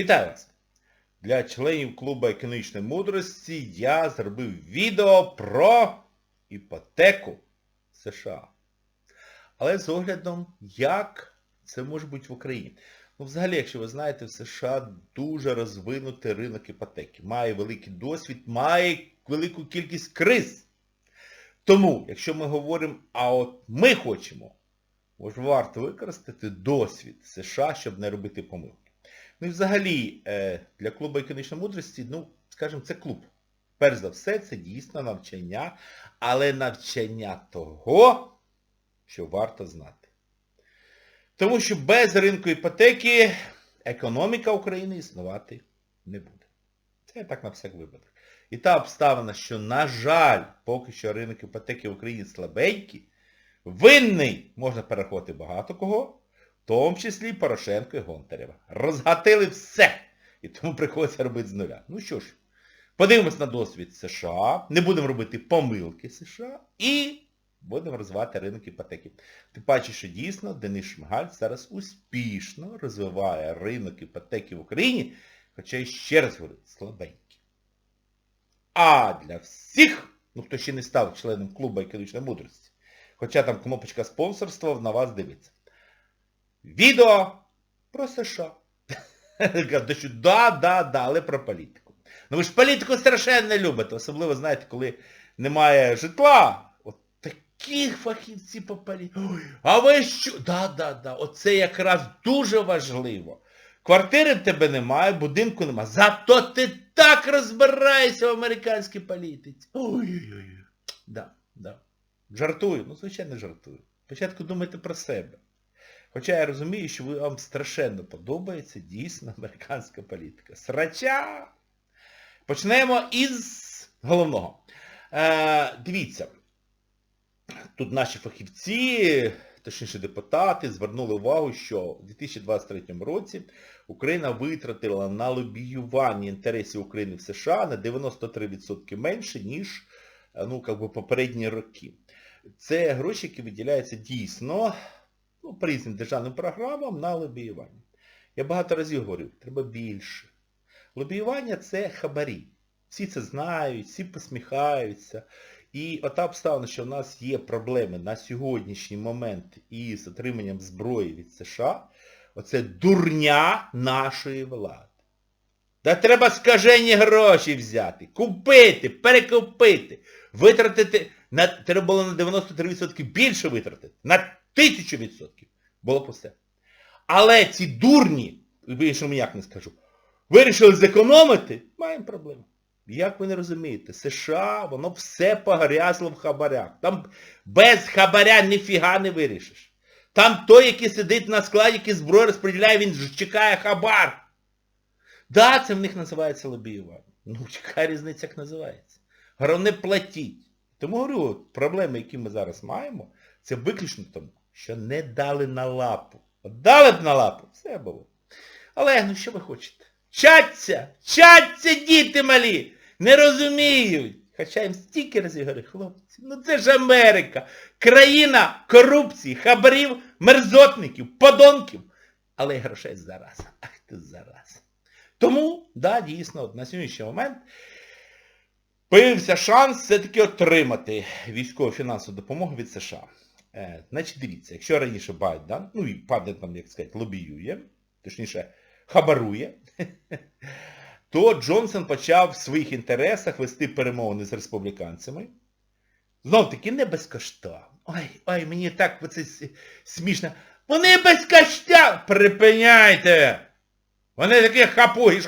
Вітаю вас! Для членів клубу економічної мудрості я зробив відео про іпотеку США. Але з оглядом, як це може бути в Україні. Ну, взагалі, якщо ви знаєте, в США дуже розвинутий ринок іпотеки. Має великий досвід, має велику кількість криз. Тому, якщо ми говоримо, а от ми хочемо, може варто використати досвід США, щоб не робити помилки. Ну і взагалі, е, для клубу економічної мудрості, ну, скажімо, це клуб. Перш за все, це дійсно навчання, але навчання того, що варто знати. Тому що без ринку іпотеки економіка України існувати не буде. Це так на всяк випадок. І та обставина, що, на жаль, поки що ринок іпотеки в Україні слабенький, винний можна перерахувати багато кого, в тому числі Порошенко і Гонтарєва. Розгатили все. І тому приходиться робити з нуля. Ну що ж, подивимось на досвід США, не будемо робити помилки США і будемо розвивати ринок іпотеки. Ти бачиш, що дійсно Денис Шмигаль зараз успішно розвиває ринок іпотеки в Україні, хоча і ще раз говорю, слабенький. А для всіх, ну хто ще не став членом клубу економічної мудрості, хоча там кнопочка спонсорства на вас дивиться. Відео про США. Да, да, да, але про політику. Ну ви ж політику страшенно любите, особливо, знаєте, коли немає житла. От такі фахівці по політиці. Ой, А ви що? Да, да, да. Оце якраз дуже важливо. Квартири в тебе немає, будинку немає. Зато ти так розбираєшся в американській політиці. Ой-ой-ой. Да, да. Жартую, ну звичайно жартую. Спочатку думайте про себе. Хоча я розумію, що вам страшенно подобається дійсно американська політика. Срача! Почнемо із головного. Е, дивіться, тут наші фахівці, точніше депутати, звернули увагу, що у 2023 році Україна витратила на лобіювання інтересів України в США на 93% менше, ніж е, ну, би, попередні роки. Це гроші, які виділяються дійсно ну, по різним державним програмам на лобіювання. Я багато разів говорив, треба більше. Лобіювання це хабарі. Всі це знають, всі посміхаються. І ота обставина, що в нас є проблеми на сьогоднішній момент із отриманням зброї від США, оце дурня нашої влади. Та треба скажені гроші взяти, купити, перекупити, витратити, на, треба було на 93% більше витратити, на 1000% було б усе. Але ці дурні, більше ніяк не скажу, вирішили зекономити, маємо проблему. Як ви не розумієте, США, воно все погрязло в хабарях. Там без хабаря ніфіга не вирішиш. Там той, який сидить на складі, який зброю розподіляє, він чекає хабар. Да, це в них називається лобіювання. Ну, яка різниця, як називається. Головне платіть. Тому говорю, проблеми, які ми зараз маємо, це виключно тому, що не дали на лапу. От дали б на лапу, все було. Але, ну що ви хочете? Чаться! Чаться, діти малі! Не розуміють! Хоча їм стільки разів говорю, хлопці, ну це ж Америка! Країна корупції, хабарів, мерзотників, подонків. Але грошей зараза. Ах ти зараза. Тому, да, дійсно, от на сьогоднішній момент появився шанс все-таки отримати військову фінансову допомогу від США. Е, значить, дивіться, якщо раніше Байден, ну і Байден там, як сказати, лобіює, точніше, хабарує, то Джонсон почав в своїх інтересах вести перемовини з республіканцями. Знов таки не безкоштовно. Ой, ой, мені так оце смішно. Вони безкоштовно! Припиняйте! Вони такі хапуги,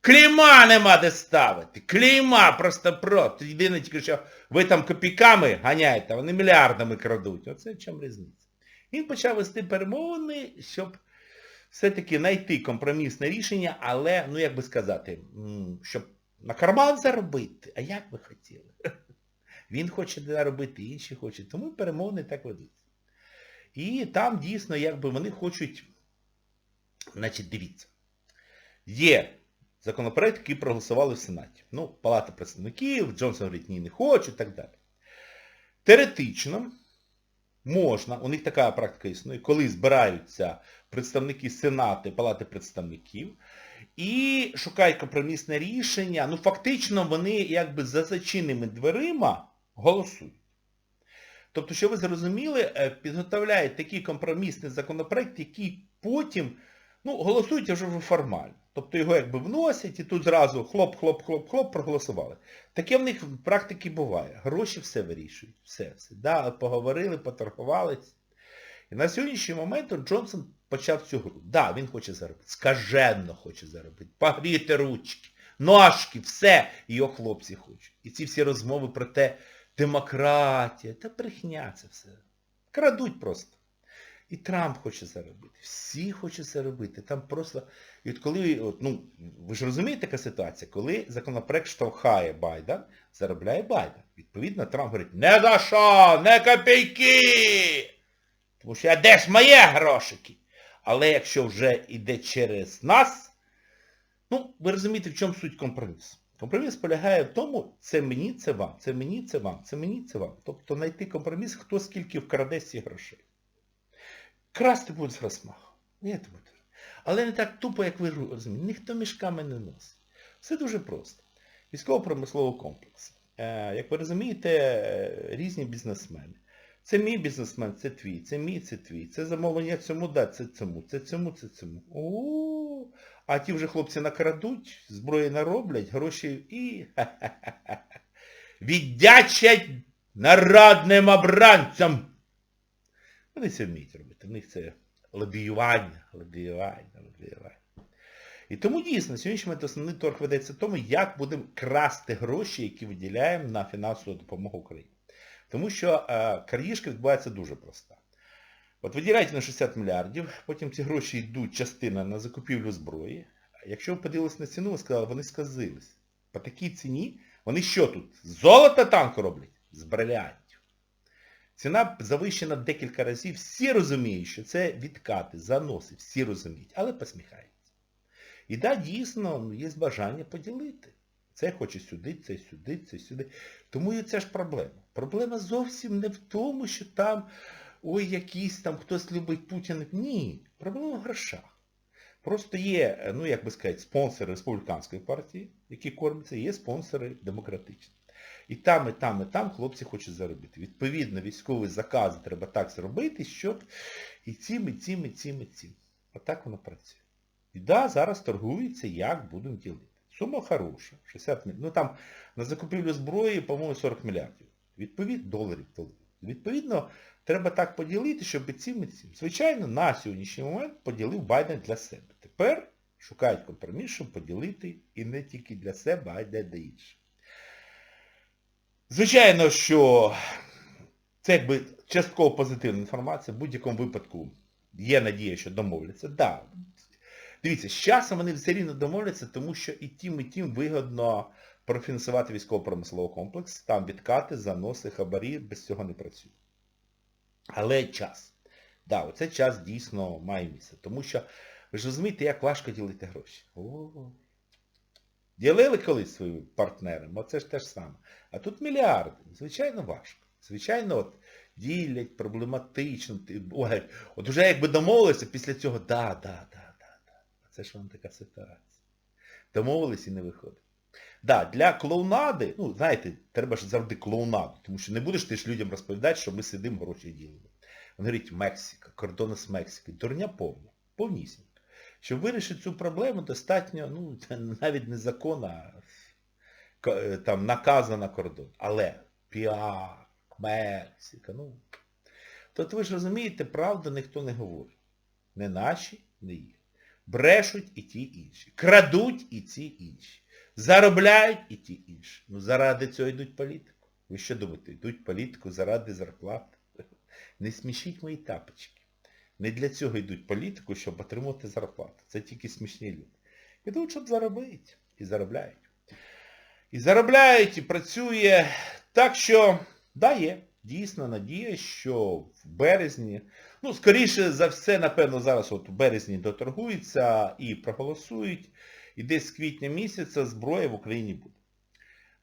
клейма нема де ставити. Клейма просто просто. Єдине тільки, що ви там копійками ганяєте, вони мільярдами крадуть. Оце в чому різниця. Він почав вести перемовини, щоб все-таки знайти компромісне рішення, але, ну як би сказати, щоб на карман заробити. А як ви хотіли? Він хоче заробити, інші хочуть. Тому перемовини так ведуться. І там дійсно, якби вони хочуть, значить, дивіться, є законопроект, який проголосували в Сенаті. Ну, Палата представників, Джонсон говорить, ні, не хочу і так далі. Теоретично можна, у них така практика існує, коли збираються представники Сенату Палати представників, і шукають компромісне рішення. Ну, фактично, вони якби за зачиненими дверима голосують. Тобто, що ви зрозуміли, е, підготовляють такий компромісний законопроект, який потім, ну, голосують вже формально. Тобто його якби вносять і тут зразу хлоп-хлоп-хлоп-хлоп проголосували. Таке в них в практиці буває. Гроші все вирішують. Все, все. Да, поговорили, поторгувались. І на сьогоднішній момент Джонсон почав цю гру. Да, він хоче заробити. Скаженно хоче заробити. Погріти ручки, ножки, все. Його хлопці хочуть. І ці всі розмови про те, демократія, та брехня це все. Крадуть просто. І Трамп хоче заробити. Всі хочуть заробити. Там просто... І от коли, от, ну, ви ж розумієте, яка ситуація, коли законопроект штовхає Байден, заробляє Байден. Відповідно, Трамп говорить, не за що, не копійки! Тому що а де ж моє грошики? Але якщо вже йде через нас, ну, ви розумієте, в чому суть компромісу. Компроміс полягає в тому, це мені, це вам, це мені, це вам, це мені, це вам. Тобто знайти компроміс, хто скільки вкраде цих грошей. Красти буде з розмаху. Але не так тупо, як ви розумієте. Ніхто мішками не носить. Все дуже просто. Військово-промисловий комплекс. Е, як ви розумієте, е, різні бізнесмени. Це мій бізнесмен, це твій, це мій, це твій. Це замовлення цьому, да, це цьому, це цьому, це цьому. О, а ті вже хлопці накрадуть, зброї нароблять, гроші і віддячать народним обранцям. Вони це вміють робити. В них це лобіювання, лобіювання, лобіювання. І тому дійсно, сьогоднішній момент основний торг ведеться в тому, як будемо красти гроші, які виділяємо на фінансову допомогу Україні. Тому що е, крадіжка відбувається дуже проста. От виділяєте на 60 мільярдів, потім ці гроші йдуть частина на закупівлю зброї. Якщо ви подивилися на ціну, ви сказали, вони сказились. По такій ціні, вони що тут? Золото танку роблять? З брилянтів. Ціна завищена декілька разів. Всі розуміють, що це відкати, заноси, всі розуміють, але посміхаються. І так, да, дійсно, ну, є бажання поділити. Це хоче сюди, це сюди, це сюди. Тому і це ж проблема. Проблема зовсім не в тому, що там, ой, якийсь там хтось любить Путіна. Ні, проблема в грошах. Просто є, ну як би сказати, спонсори республіканської партії, які кормяться, є спонсори демократичні. І там, і там, і там хлопці хочуть заробити. Відповідно, військові закази треба так зробити, щоб і цим, і цим, і цим, і цим. Отак воно працює. І да, зараз торгується, як будемо ділити. Сума хороша, 60 мільйонів. Ну там на закупівлю зброї, по-моєму, 40 мільярдів. Відповідно, доларів. Відповідно, треба так поділити, щоб і цим і цим. Звичайно, на сьогоднішній момент поділив Байден для себе. Тепер шукають компроміс, щоб поділити і не тільки для себе, а й для інших. Звичайно, що це якби частково позитивна інформація. В будь-якому випадку є надія, що домовляться. Да. Дивіться, з часом вони все рівно домовляться, тому що і тим, і тим вигодно профінансувати військово-промисловий комплекс, там відкати, заноси, хабарі, без цього не працює. Але час. Да, оце час дійсно має місце. Тому що, ви ж розумієте, як важко ділити гроші. О, Ділили колись своїм партнерам, оце ж те ж саме. А тут мільярди. Звичайно, важко. Звичайно, от ділять, проблематично. Ой, от вже якби домовилися після цього, да, да, да. Це ж вам така ситуація. Домовились і не виходить. Да, для клоунади, ну, знаєте, треба ж завжди клоунаду, тому що не будеш ти ж людям розповідати, що ми сидимо, гроші ділимо. Вони говорять, Мексика, кордони з Мексики. Дурня повна, повнісінько. Щоб вирішити цю проблему, достатньо, ну, навіть не закон, а там наказа на кордон. Але піар, Мексика, ну. Тобто ви ж розумієте, правду ніхто не говорить. Не наші, не їх. Брешуть і ті інші. Крадуть і ці інші. Заробляють і ті інші. Ну заради цього йдуть політику. Ви що думаєте, йдуть політику заради зарплати? Не смішіть мої тапочки. Не для цього йдуть політику, щоб отримати зарплату. Це тільки смішні люди. Йдуть, щоб заробити. І заробляють. І заробляють, і працює. Так що, да, є. Дійсно надія, що в березні, ну, скоріше за все, напевно, зараз от в березні доторгуються і проголосують, і десь з квітня місяця зброя в Україні буде.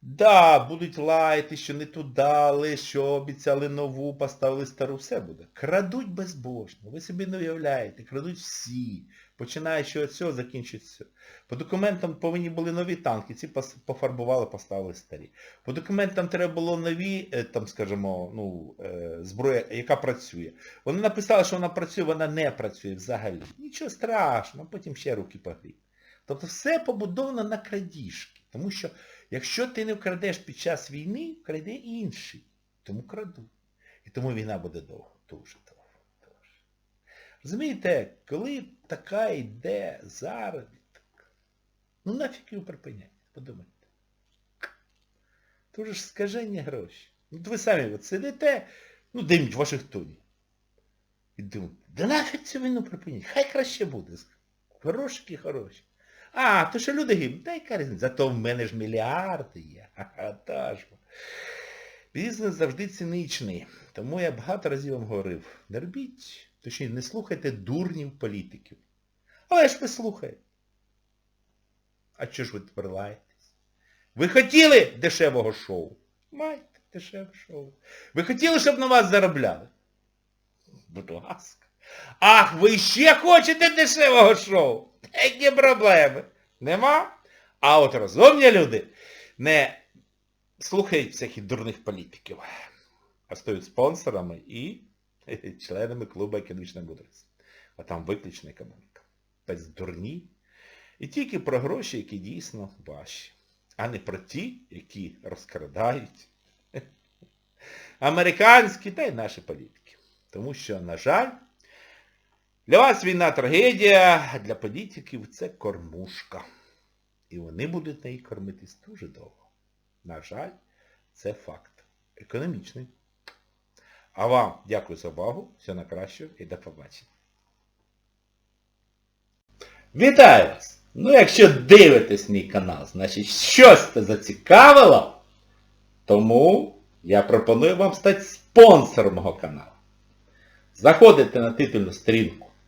Да, будуть лаяти, що не туди що обіцяли нову, поставили стару, все буде. Крадуть безбожно, ви собі не уявляєте, крадуть всі. Починаючи від цього, закінчують все. По документам повинні були нові танки, ці пофарбували, поставили старі. По документам треба було нові, е, там, скажімо, ну, е, зброя, яка працює. Вони написали, що вона працює, вона не працює взагалі. Нічого страшного, потім ще руки погріють. Тобто все побудовано на крадіжки. Тому що якщо ти не вкрадеш під час війни, вкраде інший. Тому краду. І тому війна буде довго, дуже довго. Розумієте, коли така йде заробіток, ну нафіг його припиняти, подумайте. Дуже ж скажені гроші. Ну, ви самі от сидите, ну де-нибудь в Вашингтоні. І думаєте, да нафіг цю війну припинять, хай краще буде. Хороші хороші. А, то що люди гибнуть, та яка різниця? Зато в мене ж мільярди є. Та ж. Бізнес завжди циничний. Тому я багато разів вам говорив, не робіть, точніше, не слухайте дурнів політиків. Але ж ви слухаєте. А чого ж ви тепер лаєтесь? Ви хотіли дешевого шоу? Майте дешеве шоу. Ви хотіли, щоб на вас заробляли? Будь ласка. Ах, ви ще хочете дешевого шоу? Які проблеми? Нема? А от розумні люди не слухають всяких дурних політиків, а стають спонсорами і членами клубу економічної мудрості. А там виключна економіка. Без дурні. І тільки про гроші, які дійсно ваші, а не про ті, які розкрадають. Американські та й наші політики. Тому що, на жаль, для вас війна трагедія, а для політиків це кормушка. І вони будуть неї кормитись дуже довго. На жаль, це факт. Економічний. А вам дякую за увагу, все на краще і до побачення. Вітаю вас! Ну якщо дивитесь мій канал, значить щось це зацікавило, тому я пропоную вам стати спонсором мого каналу. Заходите на титульну сторінку